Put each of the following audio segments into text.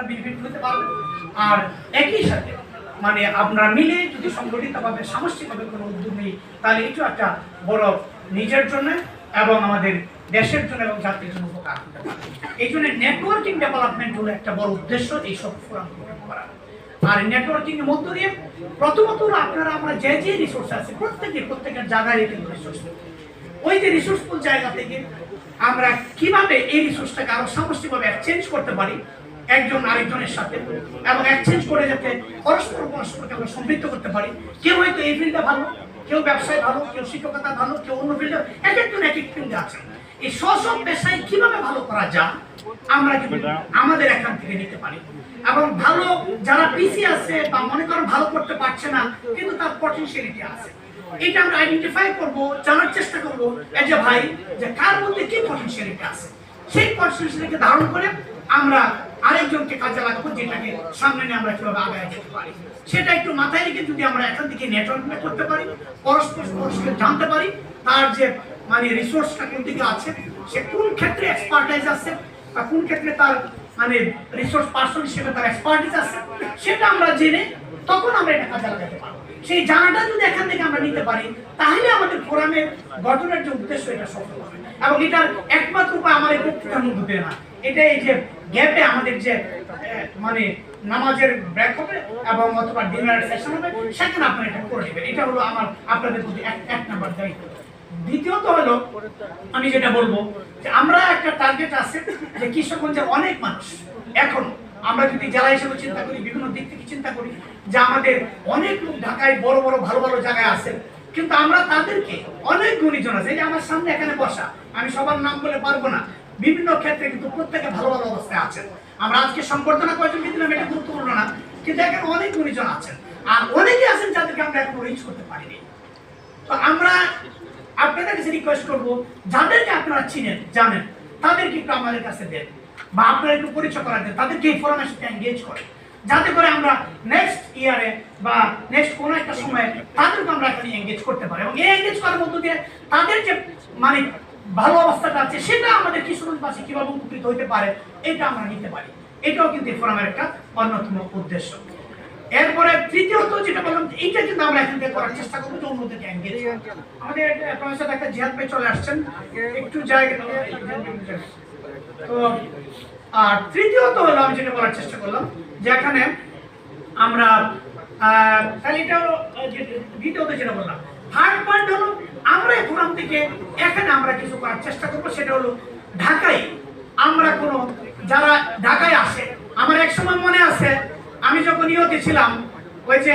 আপনারা বেনিফিট নিতে পারবেন। আর একই সাথে মানে আপনারা মিলে যদি সংগঠিতভাবে, সামষ্টিকভাবে কোনো উদ্যোগ নেই, তাহলে এটাও একটা বড় নিজের জন্য এবং আমাদের দেশের জন্য এবং জাতির জন্য উপকার হতে পারে। এই জন্য নেটওয়ার্কিং ডেভেলপমেন্ট হলো একটা বড় উদ্দেশ্য এই সব ফোরাম করা আর নেটওয়ার্কিং এর মধ্য দিয়ে প্রথমত আপনারা, আমরা যে যে রিসোর্স আছে প্রত্যেকের প্রত্যেকের জায়গায় কিন্তু রিসোর্স ওই যে রিসোর্সফুল জায়গা থেকে আমরা কীভাবে এই রিসোর্সটাকে আরও সমষ্টিভাবে এক্সচেঞ্জ করতে পারি একজন আরেকজনের সাথে এবং এক্সচেঞ্জ করে যাতে পরস্পর পরস্পরকে আমরা সমৃদ্ধ করতে পারি। কেউ হয়তো এই ফিল্ডে ভালো, কেউ ব্যবসায় ভালো, কেউ শিক্ষকতা ভালো, কেউ অন্য ফিল্ডে এক একজন এক এক ফিল্ডে আছেন এই স্ব পেশায় কীভাবে ভালো করা যায়, আমরা কিন্তু আমাদের এখান থেকে নিতে পারি। এবং ভালো যারা পিসি আছে বা মনে করেন ভালো করতে পারছে না, কিন্তু তার পটেনশিয়ালিটি আছে। এটা আমরা আইডেন্টিফাই করব, জানার চেষ্টা করব এজ এ ভাই, যে কার মধ্যে কি পটেনশিয়ালিটি আছে? সেই পটেনশিয়ালিটিকে ধারণ করে আমরা আরেকজনকে কাজে লাগাবো যেটাকে সামনে নিয়ে আমরা কীভাবে আগায় যেতে পারি। সেটা একটু মাথায় রেখে যদি আমরা এখান থেকে নেটওয়ার্ক করতে পারি, পরস্পর পরস্পর জানতে পারি, তার যে মানে রিসোর্সটা কোন দিকে আছে, সে কোন ক্ষেত্রে এক্সপার্টাইজ আছে বা কোন ক্ষেত্রে তার মানে রিসোর্স পার্সন হিসেবে তার এক্সপার্টিস আছে, সেটা আমরা জেনে তখন আমরা এটা কাজে লাগাতে পারব। সেই জানাটা যদি এখান থেকে আমরা নিতে পারি, তাহলে আমাদের ফোরামের গঠনের যে উদ্দেশ্য, এটা সফল হবে। এবং এটার একমাত্র উপায় আমাদের বক্তৃতার মধ্যে দিয়ে না। এটা এই যে গ্যাপে আমাদের যে মানে নামাজের ব্রেক হবে এবং অথবা ডিনার সেশন হবে, সেখানে আপনারা এটা করে নেবেন। এটা হলো আমার, আপনাদের প্রতি এক এক নাম্বার দায়িত্ব। দ্বিতীয়ত হলো, আমি যেটা বলব, যে আমরা একটা টার্গেট আছে যে কিশোরগঞ্জের অনেক মানুষ, এখন আমরা যদি জেলা হিসেবে চিন্তা করি, বিভিন্ন দিক থেকে চিন্তা করি যে আমাদের অনেক লোক ঢাকায় বড় বড়, ভালো ভালো জায়গায় আছে। কিন্তু আমরা তাদেরকে অনেক গুণীজন আছে। যে আমার সামনে এখানে বসা, আমি সবার নাম বলে পারব না। বিভিন্ন ক্ষেত্রে কিন্তু প্রত্যেকে ভালো ভালো অবস্থায় আছেন আমরা আজকে সম্বর্ধনা কয়েকজনকে দিলাম এটা গুরুত্বপূর্ণ না। কিন্তু এখানে অনেক গুণীজন আছেন। আর অনেকে আছেন যাদেরকে আমরা এখনও রিচ করতে পারিনি। তো আমরা আপনাদের কাছে রিকোয়েস্ট করব, যাদেরকে আপনারা চিনেন, জানেন, তাদেরকে একটু আমাদের কাছে দেন। বা আপনারা একটু পরিচয় করা দেন তাদেরকে এই ফোরামের সাথে এঙ্গেজ করেন যাতে করে আমরা নেক্সট ইয়ারে বা নেক্সট কোনো একটা সময়ে তাদেরকে আমরা এখানে এঙ্গেজ করতে পারি। এবং এই এঙ্গেজ করার মধ্য দিয়ে তাদের যে মানে ভালো অবস্থাটা আছে, সেটা আমাদের কিশোরগঞ্জবাসী কীভাবে উপকৃত হতে পারে, এটা আমরা নিতে পারি। এটাও কিন্তু এই ফোরামের একটা অন্যতম উদ্দেশ্য। এরপরে তৃতীয়ত যেটা বললাম, এইটা কিন্তু আমরা এখান থেকে করার চেষ্টা করব যে অন্যদেরকে করা। আমাদের প্রফেসর একটা জিহাদ ভাই চলে আসছেন। একটু জায়গা আর তৃতীয়ত হলো আমি যেটা বলার চেষ্টা করলাম যে এখানে আমরা দ্বিতীয়ত যেটা বললাম থার্ড পয়েন্ট হলো, আমরা থেকে এখানে আমরা কিছু করার চেষ্টা করব, সেটা হলো ঢাকায় আমরা কোনো, যারা ঢাকায় আসে, আমার এক সময় মনে আছে, আমি যখন ইয়েতে ছিলাম, ওই যে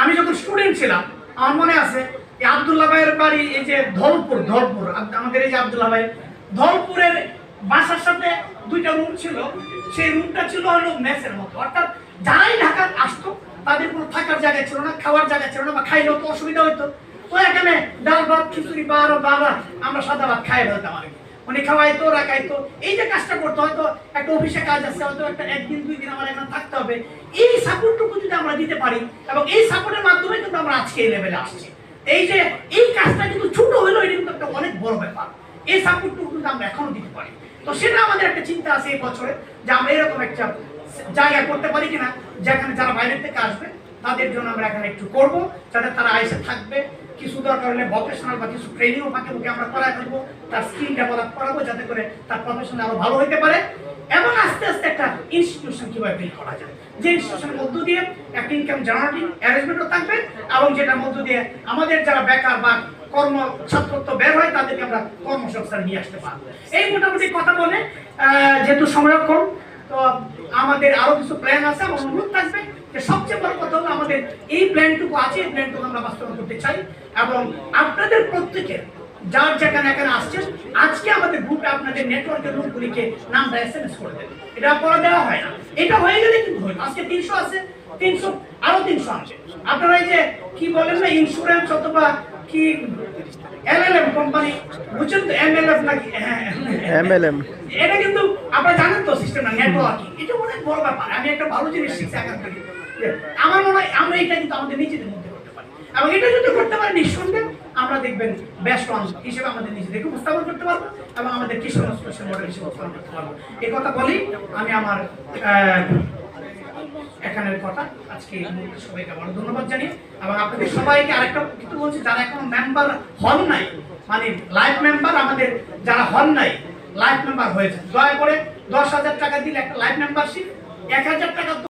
আমি যখন স্টুডেন্ট ছিলাম, আমার মনে আছে, এই ভাইয়ের বাড়ি এই যে ধলপুর ধলপুর আমাদের এই যে আবদুল্লাহ ভাই, ধলপুরের বাসার সাথে দুইটা রুম ছিল। সেই রুমটা ছিল হলো মেসের মতো। অর্থাৎ যারাই ঢাকা আসতো, তাদের কোনো থাকার জায়গা ছিল না, খাওয়ার জায়গা ছিল না, বা খাইলেও তো অসুবিধা হতো তো এখানে ডাল ভাত, খিচুড়ি বা আরও বাবা, আমরা সাদা ভাত খাই ফেলতাম আর কি উনি খাওয়াইতো, রাখাইতো। এই যে কাজটা করতে, হয়তো একটা অফিসে কাজ আছে, হয়তো একটা একদিন, দুই দিন আমার এখানে থাকতে হবে। এই সাপোর্টটুকু যদি আমরা দিতে পারি, এবং এই সাপোর্টের মাধ্যমে কিন্তু আমরা আজকে এই লেভেলে আসছি। এই যে, এই কাজটা কিন্তু ছোট হলেও এটা কিন্তু একটা অনেক বড় ব্যাপার। এই সাপোর্টটুকু কিন্তু আমরা এখনও দিতে তো সেটা আমাদের একটা চিন্তা আছে এই বছরে যে আমরা এরকম একটা জায়গা করতে পারি কিনা, যেখানে যারা বাইরের থেকে আসবে, তাদের জন্য আমরা এখানে একটু করব, যাতে তারা আইসে থাকবে। কিছু দরকার হলে ভকেশনাল বা কিছু ট্রেনিংও ফাঁকে মুখে আমরা করাই ফেলব, তার স্কিল ডেভেলপ করাবো, যাতে করে তার প্রফেশন আরও ভালো হতে পারে। এবং আস্তে আস্তে একটা ইনস্টিটিউশন কীভাবে বিল্ড করা যায়? যে ইনস্টিটিউশনের মধ্য দিয়ে একটা ইনকাম জেনারেটিং অ্যারেঞ্জমেন্টও থাকবে এবং যেটার মধ্য দিয়ে আমাদের যারা বেকার বা কর্ম ছাত্রত্ব বের হয়, তাদেরকে আমরা কর্মসংস্থান নিয়ে আসতে পারব। এই মোটামুটি কথা বলে যেহেতু সময় কম, তো আমাদের আরও কিছু প্ল্যান আছে এবং অনুরোধ থাকবে যে সবচেয়ে বড় কথা হলো আমাদের এই প্ল্যানটুকু আছে, এই প্ল্যানটুকু আমরা বাস্তবায়ন করতে চাই এবং আপনাদের প্রত্যেকের যার যেখানে এখানে আসছেন আজকে আমাদের গ্রুপে আপনাদের নেটওয়ার্কের লোকগুলিকে নামটা এস এম এস করে দেবেন এটা পরে দেওয়া হয় না। এটা হয়ে গেলে কিন্তু হইল আজকে তিনশো আছে তিনশো আরও তিনশো আছে আপনারা এই যে কি বলেন না ইন্স্যুরেন্স অথবা কি এলএলএম কোম্পানি বুঝছেন তো এমএলএফ নাকি? হ্যাঁ এটা কিন্তু আপনারা জানেন তো সিস্টেম না নেটওয়ার্কিং এটা অনেক বড় ব্যাপার। আমি একটা ভালো জিনিস শিখছি এখান থেকে আমার মনে হয় আমরা এটা কিন্তু আমাদের নিজেদের মধ্যে করতে পারি। এবং এটা যদি করতে পারি নিঃসন্দেহে আমরা দেখবেন বেস্ট ওয়ান হিসেবে আমাদের নিজেদেরকে উপস্থাপন করতে পারব এবং আমাদের কৃষি স্পেশাল মডেল হিসেবে উত্তোলন করতে পারব। এই কথা বলি, আমি আমার এখানের কথা। আজকে সবাইকে আবার ধন্যবাদ জানিয়ে এবং আপনাদের সবাইকে আরেকটা কিন্তু বলছি, যারা এখন মেম্বার হন নাই মানে লাইফ মেম্বার আমাদের যারা হন নাই লাইফ মেম্বার হয়েছে। দয়া করে দশ হাজার টাকা দিলে একটা লাইফ মেম্বারশিপ এক হাজার টাকা